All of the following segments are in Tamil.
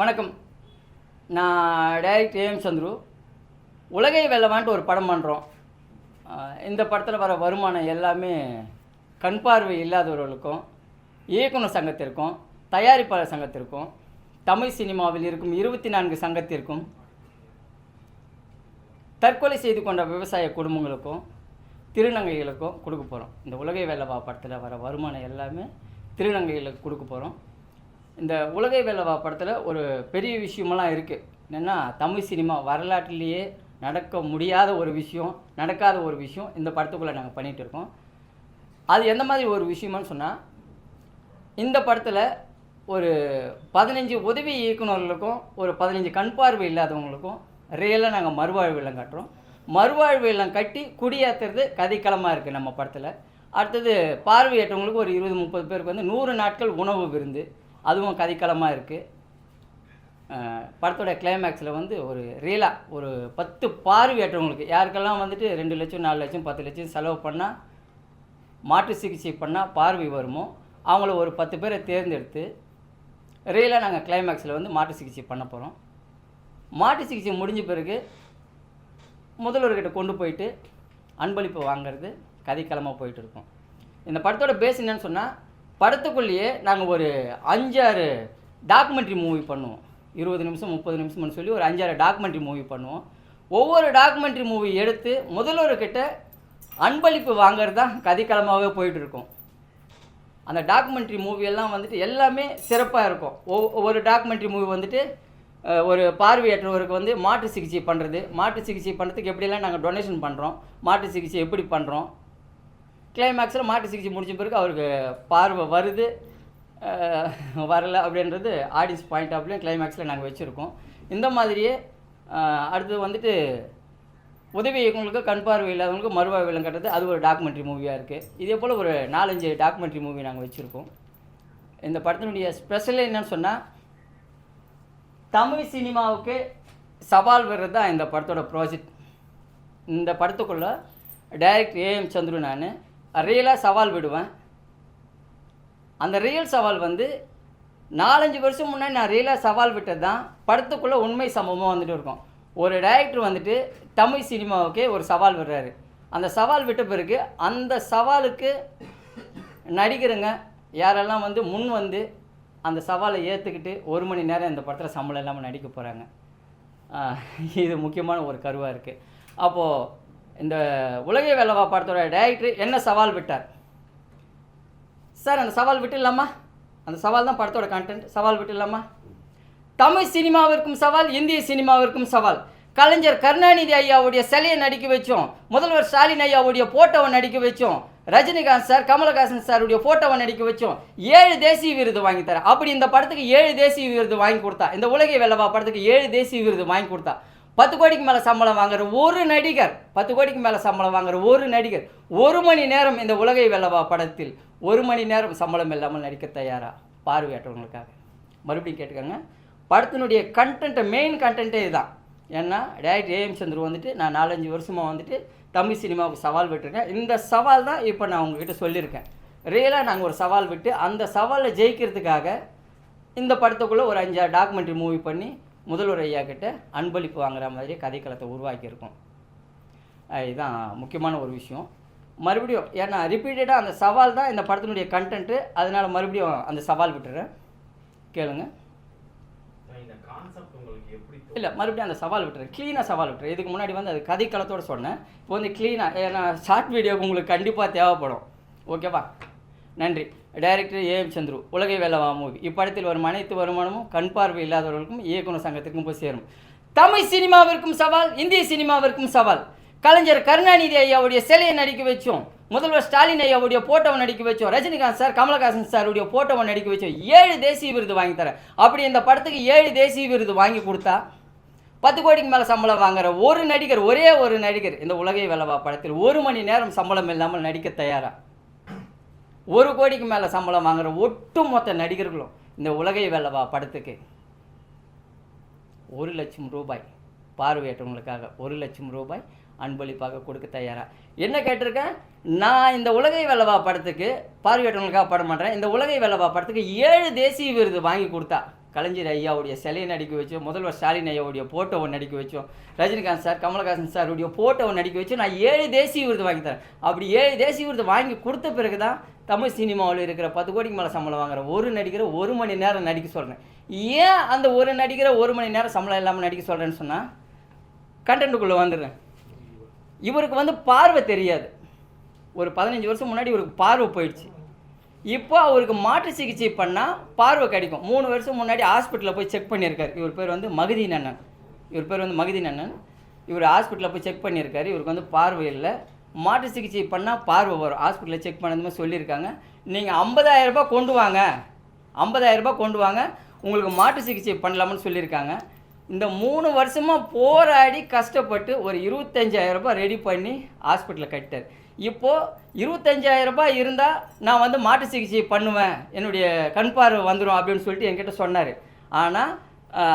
வணக்கம். நான் டைரக்டர் ஏஎம் சந்துரு. உலகை வெல்லவான்ட்டு ஒரு படம் பண்ணுறோம் இந்த படத்தில் வர வருமானம் எல்லாமே கண் பார்வை இல்லாதவர்களுக்கும் இயக்குனர் சங்கத்திற்கும் தயாரிப்பாளர் சங்கத்திற்கும் தமிழ் சினிமாவில் இருக்கும் இருபத்தி நான்கு சங்கத்திற்கும் தற்கொலை செய்து கொண்ட விவசாய குடும்பங்களுக்கும் திருநங்கைகளுக்கும் கொடுக்க போகிறோம் இந்த உலகை வேலைவா படத்தில் வர வருமானம் எல்லாமே திருநங்கைகளுக்கு கொடுக்க போகிறோம் இந்த உலகை வேலவா படத்தில் ஒரு பெரிய விஷயமெல்லாம் இருக்குது என்னென்னா தமிழ் சினிமா வரலாற்றிலேயே நடக்க முடியாத ஒரு விஷயம் நடக்காத ஒரு விஷயம் இந்த படத்துக்குள்ளே நாங்கள் பண்ணிகிட்டு இருக்கோம். அது எந்த மாதிரி ஒரு விஷயம்னு சொன்னால் இந்த படத்தில் ஒரு பதினஞ்சு உதவி இயக்குனர்களுக்கும் ஒரு பதினஞ்சு கண் பார்வை இல்லாதவங்களுக்கும் ரியலாக நாங்கள் மறுவாழ்வு இல்லம் கட்டுறோம். மறுவாழ்வு இல்லம் கட்டி குடியேற்றுறது கதைக்களமாக இருக்குது நம்ம படத்தில். அடுத்தது பார்வையற்றவங்களுக்கு ஒரு இருபது முப்பது பேருக்கு வந்து நூறு நாட்கள் உணவு விருந்து. அதுவும் கதைக்களமாக இருக்குது படத்தோட கிளைமேக்ஸில் வந்து ஒரு ரியலாக ஒரு பத்து பார்வையற்றவங்களுக்கு யாருக்கெல்லாம் வந்துட்டு ரெண்டு லட்சம் நாலு லட்சம் பத்து லட்சம் செலவு பண்ணால் மாற்று சிகிச்சை பண்ணால் பார்வை வருமோ அவங்கள ஒரு பத்து பேரை தேர்ந்தெடுத்து ரியலாக நாங்கள் கிளைமேக்ஸில் வந்து மாற்று சிகிச்சை பண்ண போகிறோம் மாட்டு சிகிச்சை முடிஞ்ச பிறகு முதல்வர்கிட்ட கொண்டு போயிட்டு அன்பளிப்பு வாங்குறது கதைக்களமாக போயிட்டு இருக்கோம். இந்த படத்தோட பேஸ் என்னன்னு சொன்னால் படத்துக்குள்ளேயே நாங்கள் ஒரு அஞ்சாறு டாக்குமெண்ட்ரி மூவி பண்ணுவோம். இருபது நிமிஷம் முப்பது நிமிஷம்னு சொல்லி ஒரு அஞ்சாறு டாக்குமெண்ட்ரி மூவி பண்ணுவோம். ஒவ்வொரு டாக்குமெண்ட்ரி மூவி எடுத்து முதல்வர்கிட்ட அன்பளிப்பு வாங்குறது தான் கதிக்கலமாகவே போயிட்டுருக்கும் அந்த டாக்குமெண்ட்ரி மூவியெல்லாம் வந்துட்டு எல்லாமே சிறப்பாக இருக்கும். ஒவ்வொரு டாக்குமெண்ட்ரி மூவி வந்துட்டு ஒரு பார்வையற்றவருக்கு வந்து மாற்று சிகிச்சை பண்ணுறது மாற்று சிகிச்சை பண்ணுறதுக்கு எப்படியெல்லாம் நாங்கள் டொனேஷன் பண்ணுறோம் மாற்று சிகிச்சை எப்படி பண்ணுறோம் கிளைமேக்ஸில் மாட்டு சிகிச்சை முடிஞ்ச பிறகு அவருக்கு பார்வை வருது. வரலை அப்படின்றது ஆடியன்ஸ் பாயிண்ட் ஆஃப்லையும் கிளைமேக்ஸில் நாங்கள் வச்சுருக்கோம். இந்த மாதிரியே அடுத்தது அடுத்து வந்துட்டு உதவி இயக்குனர்களுக்கு கண் பார்வை இல்லாதவங்களுக்கு மறுவாழ்வு இல்லம் அது ஒரு டாக்குமெண்ட்ரி மூவியாக இருக்குது இதே போல் ஒரு நாலஞ்சு டாக்குமெண்ட்ரி மூவி நாங்கள் வச்சுருக்கோம். இந்த படத்தினுடைய ஸ்பெஷல் என்னன்னு சொன்னால் தமிழ் சினிமாவுக்கு சவால் வர்றது தான் இந்த படத்தோட ப்ராஜெக்ட் இந்த படத்துக்குள்ளே டைரக்டர் ஏஎம் சந்துரு நான் ரியலாக சவால் விடுவேன். அந்த ரியல் சவால் வந்து நாலஞ்சு வருஷம் முன்னாடி நான் ரியலாக சவால் விட்டது தான் படத்துக்குள்ளே உண்மை சம்பவமாக வந்துட்டு இருக்கும். ஒரு டைரக்டர் வந்துட்டு தமிழ் சினிமாவுக்கே ஒரு சவால் விடுறாரு. அந்த சவால் விட்ட பிறகு அந்த சவாலுக்கு நடிகருங்க யாரெல்லாம் வந்து முன் வந்து அந்த சவாலை ஏற்றுக்கிட்டு ஒரு மணி நேரம் இந்த படத்தில் சம்பளம் இல்லாமல் நடிக்க போகிறாங்க இது முக்கியமான ஒரு கருவாக இருக்குது அப்போது இந்த உலகை வேலவா படத்தோட டைரக்டர் என்ன சவால் விட்டார்? சார் அந்த சவால் விட்டுடலாமா அந்த சவால் தான் படத்தோட கண்டென்ட் சவால் விட்டுடலாமா தமிழ் சினிமாவிற்கும் சவால் இந்திய சினிமாவிற்கும் சவால். கலைஞர் கருணாநிதி ஐயாவுடைய சிலையை நடிக்க வச்சோம். முதல்வர் ஸ்டாலின் ஐயாவுடைய போட்டோவை நடிக்க வச்சோம். ரஜினிகாந்த் சார் கமலஹாசன் சாருடைய போட்டோவை நடிக்க வச்சோம். ஏழு தேசிய விருது வாங்கி தரேன் அப்படி இந்த படத்துக்கு ஏழு தேசிய விருது வாங்கி கொடுத்தா இந்த உலகை வெல்லவா படத்துக்கு ஏழு தேசிய விருது வாங்கி கொடுத்தா பத்து கோடிக்கு மேலே சம்பளம் வாங்குற ஒரு நடிகர் பத்து கோடிக்கு மேலே சம்பளம் வாங்குற ஒரு நடிகர் ஒரு மணி நேரம் இந்த உலகை வெல்லவா படத்தில் ஒரு மணி நேரம் சம்பளம் இல்லாமல் நடிக்க தயாரா? பார்வையாற்றவங்களுக்காக மறுபடியும் கேட்டுக்கோங்க. படத்தினுடைய கண்டென்ட்டை மெயின் கண்டென்ட்டே இதுதான். ஏன்னா டேரக்டர் ஏஎம் சந்திர வந்துட்டு நான் நாலஞ்சு வருஷமாக வந்துட்டு தமிழ் சினிமாவுக்கு சவால் விட்டுருக்கேன். இந்த சவால் தான் இப்போ நான் உங்ககிட்ட சொல்லியிருக்கேன். ரியலாக நாங்கள் ஒரு சவால் விட்டு அந்த சவாலை ஜெயிக்கிறதுக்காக இந்த படத்துக்குள்ளே ஒரு அஞ்சாறு டாக்குமெண்ட்ரி மூவி பண்ணி முதல்வர் ஐயா கிட்ட அன்பளிப்பு வாங்குற மாதிரி கதைக்களத்தை உருவாக்கியிருக்கோம். இதுதான் முக்கியமான ஒரு விஷயம். மறுபடியும் ஏன்னா ரிப்பீட்டடாக அந்த சவால் தான் இந்த படத்தினுடைய கண்டென்ட்டு அதனால் மறுபடியும் அந்த சவால் விட்டுறேன். கேளுங்க? இல்லை மறுபடியும் அந்த சவால் விட்டுறேன். க்ளீனாக சவால் விட்டுறேன். இதுக்கு முன்னாடி வந்து அது கதைக்களத்தோட சொன்னேன். இப்போ வந்து க்ளீனாக ஏன்னா ஷார்ட் வீடியோ உங்களுக்கு கண்டிப்பாக தேவைப்படும். ஓகேவா நன்றி. டைரக்டர் ஏஎம் சந்துரு உலகை வெல்லவா மூவி. இப்படத்தில் வரும் அனைத்து வருமானமும் கண் பார்வை இல்லாதவர்களுக்கும் இயக்குனர் சங்கத்திற்கும் போய் சேரும். தமிழ் சினிமாவிற்கும் சவால் இந்திய சினிமாவிற்கும் சவால். கலைஞர் கருணாநிதி ஐயாவுடைய சிலையை நடிக்க வச்சோம். முதல்வர் ஸ்டாலின் ஐயாவுடைய போட்டோவை நடிக்க வச்சோம். ரஜினிகாந்த் சார் கமலஹாசன் சாருடைய போட்டோவை நடிக்க வச்சோம். ஏழு தேசிய விருது வாங்கி தரேன் அப்படி இந்த படத்துக்கு ஏழு தேசிய விருது வாங்கி கொடுத்தா பத்து கோடிக்கு மேலே சம்பளம் வாங்குற ஒரு நடிகர் ஒரே ஒரு நடிகர் இந்த உலகை வெல்லவா படத்தில் ஒரு மணி நேரம் சம்பளம் இல்லாமல் நடிக்க தயாராக ஒரு கோடிக்கு மேலே சம்பளம் வாங்குற ஒட்டுமொத்த நடிகர்களும் இந்த உலகை வெல்லவா படத்துக்கு? ஒரு லட்சம் ரூபாய். பார்வையற்றவங்களுக்காக ஒரு லட்சம் ரூபாய் அன்பளிப்பாக கொடுக்க தயாராக என்ன கேட்டிருக்கேன் நான் இந்த உலகை வெல்லவா படத்துக்கு பார்வையற்றவங்களுக்காக படம் பண்ணுறேன் இந்த உலகை வெல்லவா படத்துக்கு ஏழு தேசிய விருது வாங்கி கொடுத்தா. கலைஞர் ஐயாவுடைய சிலையை நடிக்க வச்சோம் முதல்வர் ஸ்டாலின் ஐயாவுடைய போட்டோவை நடிக்க வச்சோம் ரஜினிகாந்த் சார் கமலஹாசன் சாருடைய போட்டோவை நடிக்க வச்சு நான் ஏழு தேசிய விருது வாங்கி தரேன். அப்படி ஏழு தேசிய விருது வாங்கி கொடுத்த பிறகு தான் தமிழ் சினிமாவில் இருக்கிற பத்து கோடிக்கு மேலே சம்பளம் வாங்குற ஒரு நடிகரை ஒரு மணி நேரம் நடிக்க சொல்கிறேன் ஏன் அந்த ஒரு நடிகரை ஒரு மணி நேரம் சம்பளம் இல்லாமல் நடிக்க சொல்கிறேன்னு சொன்னால் கண்டென்ட்டுக்குள்ளே வந்துடுறேன். இவருக்கு வந்து பார்வை தெரியாது. ஒரு பதினஞ்சு வருஷம் முன்னாடி இவருக்கு பார்வை போயிடுச்சு. இப்போ அவருக்கு மாற்று சிகிச்சை பண்ணால் பார்வை கிடைக்கும். மூணு வருஷம் முன்னாடி ஹாஸ்பிட்டலில் போய் செக் பண்ணியிருக்காரு. இவர் பேர் வந்து மகதீன் அண்ணன் இவர் பேர் வந்து மகதீன் அண்ணன் இவர் ஹாஸ்பிட்டலில் போய் செக் பண்ணியிருக்காரு. இவருக்கு வந்து பார்வை இல்லை. மாற்று சிகிச்சை பண்ணால் பார்வை வரும். ஹாஸ்பிட்டலில் செக் பண்ணதுமே சொல்லியிருக்காங்க. நீங்கள் 50000 ரூபாய் கொண்டு வாங்க. 50000 ரூபாய் கொண்டு வாங்க. உங்களுக்கு மாற்று சிகிச்சை பண்ணலாம்னு சொல்லியிருக்காங்க. இந்த மூணு வருஷமாக போராடி கஷ்டப்பட்டு ஒரு 25000 ரூபாய் ரெடி பண்ணி ஹாஸ்பிட்டலில் கட்டார் இப்போது 25000 ரூபாய் இருந்தால் நான் வந்து மாற்று சிகிச்சை பண்ணுவேன். என்னுடைய கண் பார்வை வந்துடும் அப்படின்னு சொல்லிட்டு என்கிட்ட சொன்னார். ஆனால்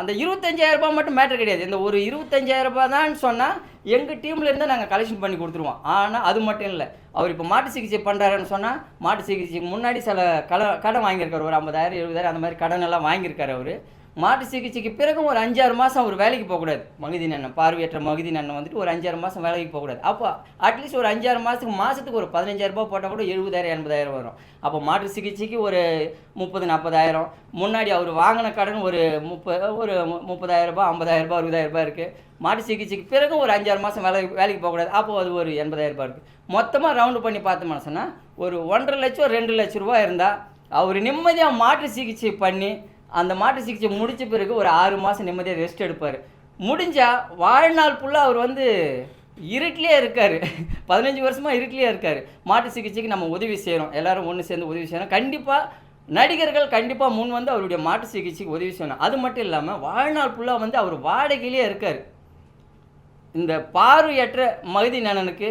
அந்த 25000 ரூபாய் மட்டும் மேட்டர் கிடையாது. இந்த ஒரு 25000 ரூபாய் தான் சொன்னால் எங்கள் டீமில் நாங்கள் கலெக்ஷன் பண்ணி கொடுத்துருவோம். ஆனால் அது மட்டும் இல்லை. அவர் இப்போ மாட்டு சிகிச்சை பண்ணுறாருன்னு சொன்னால் மாட்டு சிகிச்சைக்கு முன்னாடி சில கல கடன் வாங்கியிருக்காரு. ஒரு ஐம்பதாயிரம் எழுபதாயிரம் அந்த மாதிரி கடன் எல்லாம் வாங்கியிருக்காரு அவர். மாட்டு சிகிச்சைக்கு பிறகும் ஒரு அஞ்சாறு மாதம் அவர் வேலைக்கு போகக்கூடாது. மகதி அண்ணன் பார்வையற்ற மகதி அண்ணன் வந்துட்டு ஒரு அஞ்சாறு மாதம் வேலைக்கு போகக்கூடாது. அப்போ அட்லீஸ்ட் ஒரு அஞ்சாறு மாதத்துக்கு மாதத்துக்கு ஒரு பதினஞ்சாயிரரூபா போட்டால் கூட எழுபதாயிரம் எண்பதாயிரம் வரும். அப்போ மாட்டு சிகிச்சைக்கு ஒரு முப்பது நாற்பதாயிரம். முன்னாடி அவர் வாங்கின கடன் ஒரு முப்பது ஒரு முப்பதாயிரரூபா ஐம்பதாயிரரூபா அறுபதாயிரரூபா ஐம்பதாயிரம் இருக்குது மாட்டு சிகிச்சைக்கு பிறகும் ஒரு அஞ்சாறு மாதம் வேலை வேலைக்கு போகக்கூடாது. அப்போ அது ஒரு எண்பதாயிரரூபா இருக்குது மொத்தமாக ரவுண்டு பண்ணி பார்த்தோம்னு சொன்னால் ஒரு ஒன்றரை லட்சம் ரெண்டு லட்ச ரூபாய் இருந்தால் அவர் நிம்மதியாக மாற்று சிகிச்சை பண்ணி அந்த மாற்று சிகிச்சை முடிச்ச பிறகு ஒரு ஆறு மாதம் நிம்மதியாக ரெஸ்ட் எடுப்பார். முடிஞ்சால் வாழ்நாள் ஃபுல்லாக அவர் வந்து இருட்டிலே இருக்கார். பதினஞ்சு வருஷமாக இருட்டிலே இருக்கார். மாட்டு சிகிச்சைக்கு நம்ம உதவி செய்கிறோம் எல்லோரும் ஒன்று சேர்ந்து உதவி செய்யணும் கண்டிப்பாக நடிகர்கள் கண்டிப்பாக முன் வந்து அவருடைய மாட்டு சிகிச்சைக்கு உதவி செய்யணும். அது மட்டும் இல்லாமல் வாழ்நாள் ஃபுல்லாக வந்து அவர் வாடகையிலே இருக்கார். இந்த பார்வையற்ற மகதி நலனுக்கு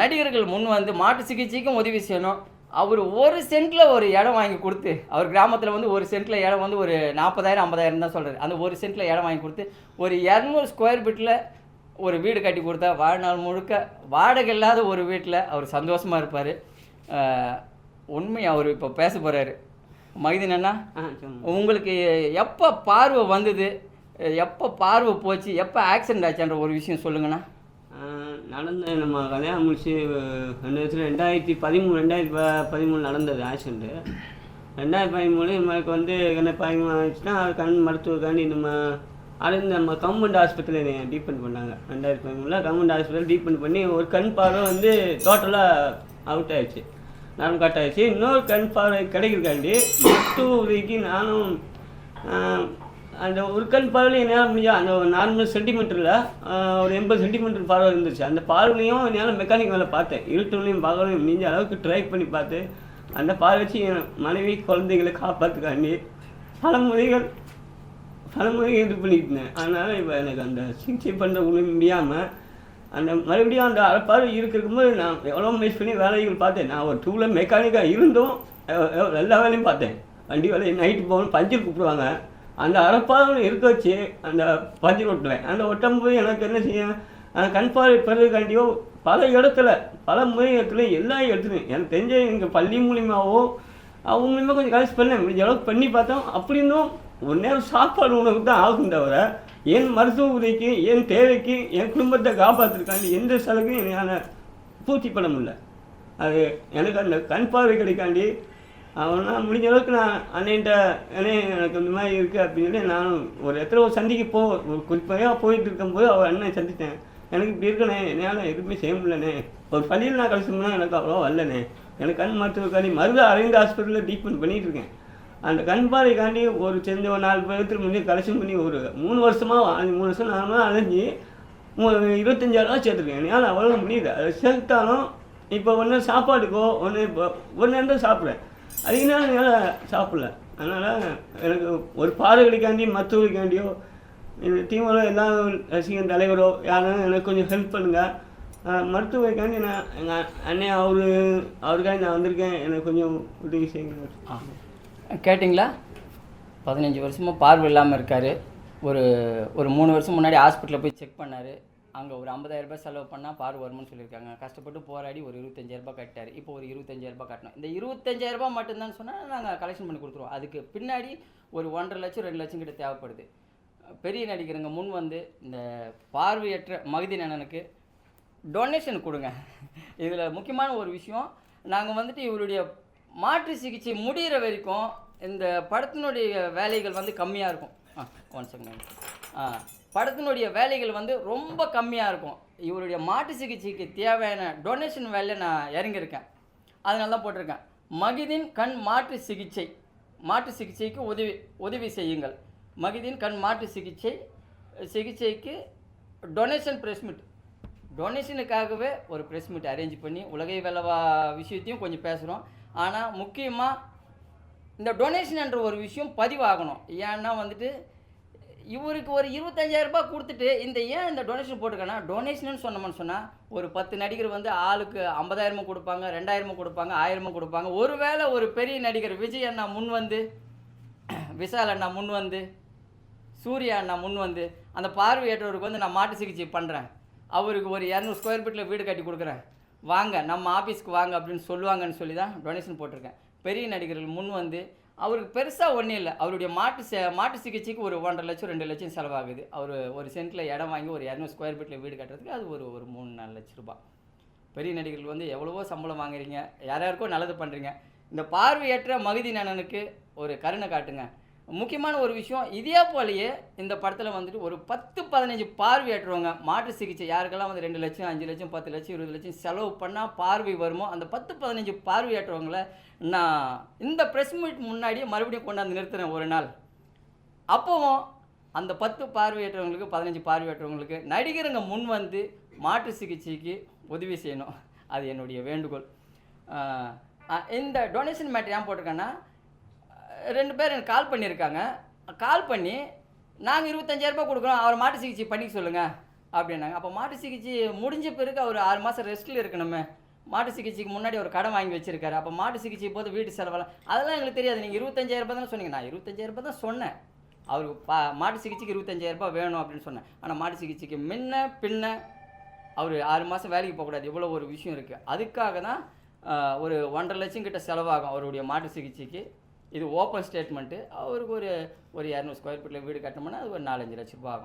நடிகர்கள் முன் வந்து மாட்டு சிகிச்சைக்கும் உதவி செய்யணும். அவர் ஒரு சென்ட்டில் ஒரு இடம் வாங்கி கொடுத்து அவர் கிராமத்தில் வந்து ஒரு சென்ட்டில் இடம் வந்து ஒரு நாற்பதாயிரம் ஐம்பதாயிரம் தான் சொல்கிறார் அந்த ஒரு சென்ட்டில் இடம் வாங்கி கொடுத்து ஒரு இரநூறு ஸ்கொயர் ஃபீட்டில் ஒரு வீடு கட்டி கொடுத்தா வாழ்நாள் முழுக்க வாடகை இல்லாத ஒரு வீட்டில் அவர் சந்தோஷமாக இருப்பார். உண்மை அவர் இப்போ பேச போகிறாரு மகிதின் அண்ணா உங்களுக்கு எப்போ பார்வை வந்தது? எப்போ பார்வை போச்சு? எப்போ ஆக்சிடென்ட் ஆச்சுன்ற ஒரு விஷயம் சொல்லுங்கண்ணா. நடந்த நம்ம கல்யாணம் முடிச்சு ரெண்டு வருஷம் ரெண்டாயிரத்தி பதிமூணு ரெண்டாயிரத்தி ப பதிமூணு நடந்தது ஆக்சிடெண்ட்டு ரெண்டாயிரத்தி பதிமூணு நம்மளுக்கு வந்து என்ன பதிமூணு ஆச்சுன்னா கண் மருத்துவக்காண்டி நம்ம அது நம்ம கவர்மெண்ட் ஹாஸ்பிட்டலில் டீப்பெண்ட் பண்ணாங்க. ரெண்டாயிரத்தி பதிமூணில் கவர்மெண்ட் ஹாஸ்பிட்டல் டீப்பெண்ட் பண்ணி ஒரு கண் பார்வை வந்து டோட்டலாக அவுட் ஆயிடுச்சு. நானும் கட் ஆயிடுச்சு. இன்னொரு கண் பார்வை கிடைக்கிறக்காண்டி மருத்துவ நானும் அந்த ஒரு கண் பார்வையில் என்னால் முடிஞ்சா அந்த நார்மல் சென்டிமீட்டரில் ஒரு எண்பது சென்டிமீட்டர் பார்வை இருந்துச்சு. அந்த பார்வையும் என்னால் மெக்கானிக் வேலை பார்த்தேன். இருட்டுலையும் பார்க்கலையும் முடிஞ்ச அளவுக்கு ட்ரை பண்ணி பார்த்து அந்த பார்வை வச்சு என் மனைவி குழந்தைகளை காப்பாற்றுக்காண்டி பல முறைகள் பல முறைகள் இது பண்ணிக்கிட்டேன் அதனால் இப்போ எனக்கு அந்த சிகிச்சை பண்ணுற முடியாமல் அந்த மறுபடியும் அந்த அரைப்பாறு இருக்கும்போது நான் எவ்வளோ மிஸ் பண்ணி வேலைகள் பார்த்தேன். நான் ஒரு டூவில் மெக்கானிக்காக இருந்தும் எல்லா வேலையும் பார்த்தேன். வண்டி வேலையை நைட்டு போகணும் பஞ்சர் கூப்பிடுவாங்க. அந்த அரைப்பாறை இருக்க வச்சு அந்த பஞ்சு ஒட்டுவேன் அந்த ஒட்டும் போது எனக்கு என்ன செய்யும்? அந்த கண் பார்வை பெறதுக்காண்டியோ பல இடத்துல பல முறையத்தில் எல்லா இடத்துலையும் எனக்கு தெரிஞ்ச எங்கள் பள்ளி மூலியமாகவோ அவங்க மூலியமாக கொஞ்சம் கலெக்ட் பண்ணேன் முடிஞ்ச அளவுக்கு பண்ணி பார்த்தோம். அப்படி இருந்தும் ஒரு நேரம் சாப்பாடு உணவுக்கு தான் ஆகும் தவிர என் மருத்துவ உதவிக்கு என் தேவைக்கு என் குடும்பத்தை காப்பாற்றுறதுக்காண்டி எந்த செலவுக்கும் என்னால் பூர்த்தி பண்ண முடியல. அது எனக்கு அந்த கண் பார்வை கிடைக்காண்டி அவனா முடிஞ்ச அளவுக்கு நான் அண்ணன்ட்ட அண்ணே எனக்கு இந்த மாதிரி இருக்குது அப்படின்னு சொல்லி நானும் ஒரு இடத்துல ஒரு சந்திக்கு போ ஒரு குறிப்பாக போயிட்டு இருக்கும்போது அவர் அண்ணன் சந்தித்தேன் எனக்கு இப்படி இருக்கணே என்னால் எதுவுமே செய்ய முடியலண்ணே. ஒரு பள்ளியில் நான் கழிச்சோம்னா எனக்கு அவ்வளோ வரலண்ணே. எனக்கு கண் மருத்துவக்காண்டி மருந்து அரவிந்த் ஹாஸ்பிட்டலில் ட்ரீட்மெண்ட் பண்ணிகிட்டு இருக்கேன். அந்த கண் பார்வைக்காண்டி ஒரு சேர்ந்த ஒரு நாலு பேருக்கு முடிஞ்சு கலெக்ஷன் பண்ணி ஒரு மூணு வருஷமாக அஞ்சு மூணு வருஷம் நானும் அலைஞ்சு மு- இருபத்தஞ்சாயிரம் சேர்த்துருக்கேன். என்னால் அவ்வளோ முடியுது அதை சேர்த்தாலும் இப்போ ஒன்று சாப்பாட்டுக்கோ ஒன்று இப்போ ஒன்று இருந்தால் சாப்பிட்றேன் அதிக நேரம் என்னால் சாப்பிடல. அதனால் எனக்கு ஒரு பார்வைக்காண்டி மருத்துவருக்காண்டியோ இந்த டீமோட எல்லா ரசிகர் தலைவரோ யாரும் எனக்கு கொஞ்சம் ஹெல்ப் பண்ணுங்கள் மருத்துவக்காண்டி நான் எங்கள் அண்ணன் அவரு அவருக்காண்டி நான் வந்திருக்கேன். எனக்கு கொஞ்சம் உதவி செய்யுங்க. கேட்டிங்களா? பதினஞ்சு வருஷமாக பார்வை இல்லாமல் இருக்கார். ஒரு ஒரு மூணு வருஷம் முன்னாடி ஹாஸ்பிட்டலில் போய் செக் பண்ணார். அங்கே ஒரு ஐம்பதாயிரரூபா செலவு பண்ணால் பார் வரும்னு சொல்லியிருக்காங்க. கஷ்டப்பட்டு போராடி ஒரு இருபத்தஞ்சாயிரரூபா கட்டார் இப்போ ஒரு இருபத்தஞ்சாயிரரூபா கட்டணும். இந்த இருபத்தஞ்சாயிரரூபா மட்டும்தான் சொன்னால் நாங்கள் கலெக்ஷன் பண்ணி கொடுத்துருவோம். அதுக்கு பின்னாடி ஒரு ஒன்றரை லட்சம் ரெண்டு லட்சம் கிட்ட தேவைப்படுது. பெரிய நடிகருங்க முன் வந்து இந்த பார்வையற்ற மகிதி அண்ணனுக்கு டொனேஷன் கொடுங்க. இதில் முக்கியமான ஒரு விஷயம் நாங்கள் வந்துட்டு இவருடைய மாற்று சிகிச்சை முடிகிற வரைக்கும் இந்த படத்தினுடைய வேலைகள் வந்து கம்மியாக இருக்கும். ஆ ஒன் செகண்ட் ஆ. படத்தினுடைய வேலைகள் வந்து ரொம்ப கம்மியாக இருக்கும். இவருடைய மாற்று சிகிச்சைக்கு தேவையான டொனேஷன் வேலையை நான் இறங்கியிருக்கேன். அதனால தான் போட்டிருக்கேன். மகிதின் கண் மாற்று சிகிச்சை. மாற்று சிகிச்சைக்கு உதவி உதவி செய்யுங்கள். மகிதின் கண் மாற்று சிகிச்சை சிகிச்சைக்கு டொனேஷன் ப்ரெஸ் மீட் டொனேஷனுக்காகவே ஒரு ப்ரெஸ் மீட் அரேஞ்ச் பண்ணி உலகை வெலவா விஷயத்தையும் கொஞ்சம் பேசுகிறோம் ஆனால் முக்கியமாக இந்த டொனேஷன் என்ற ஒரு விஷயம் பதிவாகணும். ஏன்னா வந்துட்டு இவருக்கு ஒரு இருபத்தஞ்சாயிரம் ரூபாய் கொடுத்துட்டு இந்த ஏன் இந்த டொனேஷன் போட்டிருக்கேன்னா டொனேஷன் சொன்னோம்னு சொன்னால் ஒரு பத்து நடிகர் வந்து ஆளுக்கு ஐம்பதாயிரமும் கொடுப்பாங்க ரெண்டாயிரமும் கொடுப்பாங்க ஆயிரமும் கொடுப்பாங்க. ஒருவேளை ஒரு பெரிய நடிகர் விஜய் அண்ணா முன் வந்து விஷால் அண்ணா முன் வந்து சூர்யா அண்ணா முன் வந்து அந்த பார்வையற்றவருக்கு வந்து நான் மாட்டு சிகிச்சை பண்ணுறேன் அவருக்கு ஒரு இரநூறு ஸ்கொயர் ஃபீட்டில் வீடு கட்டி கொடுக்குறேன். வாங்க நம்ம ஆஃபீஸ்க்கு வாங்க அப்படின்னு சொல்லுவாங்கன்னு சொல்லி தான் டொனேஷன் போட்டிருக்கேன். பெரிய நடிகர்கள் முன் வந்து அவருக்கு பெருசாக ஒன்றும் இல்லை. அவருடைய மாட்டு சே மாட்டு சிகிச்சைக்கு ஒரு ஒன்றரை லட்சம் ரெண்டு லட்சம் செலவாகுது. அவர் ஒரு சென்ட்டில் இடம் வாங்கி ஒரு இரநூறு ஸ்கொயர் ஃபீட்டில் வீடு கட்டுறதுக்கு அது ஒரு ஒரு மூணு நாலு லட்ச ரூபாய் பெரிய நடிகர்கள் வந்து எவ்வளவோ சம்பளம் வாங்குறீங்க யார் யாருக்கோ நல்லது பண்ணுறீங்க இந்த பார்வையற்ற மகுதி நனனுக்கு ஒரு கருணை காட்டுங்க. முக்கியமான ஒரு விஷயம் இதே போலயே இந்த படத்தில் வந்துட்டு ஒரு பத்து பதினஞ்சு பார்வையற்றவங்க மாற்று சிகிச்சை யாருக்கெல்லாம் வந்து ரெண்டு லட்சம் அஞ்சு லட்சம் பத்து லட்சம் இருபது லட்சம் செலவு பண்ணால் பார்வை வருமோ அந்த பத்து பதினஞ்சு பார்வையற்றவங்களை நான் இந்த ப்ரெஸ் மீட் முன்னாடியே மறுபடியும் கொண்டாந்து நிறுத்துறேன் ஒரு நாள். அப்போவும் அந்த பத்து பார்வையற்றவங்களுக்கு பதினஞ்சு பார்வையற்றவங்களுக்கு நடிகருங்க முன் வந்து மாற்று சிகிச்சைக்கு உதவி செய்யணும். அது என்னுடைய வேண்டுகோள். இந்த டொனேஷன் மேட்டர் ஏன் போட்டிருக்கேன்னா ரெண்டு பேர் எனக்கு கால் பண்ணியிருக்காங்க. கால் பண்ணி நாங்கள் இருபத்தஞ்சாயிரரூபா கொடுக்குறோம். அவர் மாட்டு சிகிச்சை பண்ணிக்க சொல்லுங்கள் அப்படின்னாங்க. அப்போ மாட்டு சிகிச்சை முடிஞ்ச பிறகு அவர் ஆறு மாதம் ரெஸ்ட்டில் இருக்கணுமே. மாட்டு சிகிச்சைக்கு முன்னாடி ஒரு கடன் வாங்கி வச்சிருக்காரு. அப்போ மாட்டு சிகிச்சை போது வீட்டு செலவெல்லாம் அதெல்லாம் எங்களுக்கு தெரியாது. நீங்கள் இருபத்தஞ்சாயிரரூபா ரூபாய் தானே சொன்னீங்க. நான் இருபத்தஞ்சாயிரரூபா தான் சொன்னேன். அவருக்கு பா மாட்டு சிகிச்சைக்கு இருபத்தஞ்சாயிரம் ரூபாய் வேணும் அப்படின்னு சொன்னேன். ஆனால் மாட்டு சிகிச்சைக்கு முன்ன பின்ன அவர் ஆறு மாதம் வேலைக்கு போகக்கூடாது. இவ்வளோ ஒரு விஷயம் இருக்குது அதுக்காக தான் ஒரு ஒன்றரை லட்சம் கிட்ட செலவாகும் அவருடைய மாட்டு சிகிச்சைக்கு. இது ஓப்பன் ஸ்டேட்மெண்ட்டு அவருக்கு ஒரு ஒரு இரநூறு ஸ்கொயர் ஃபீட்டில் வீடு கட்டணும்னா அது ஒரு நாலஞ்சு லட்ச ரூபாய் ஆகும்.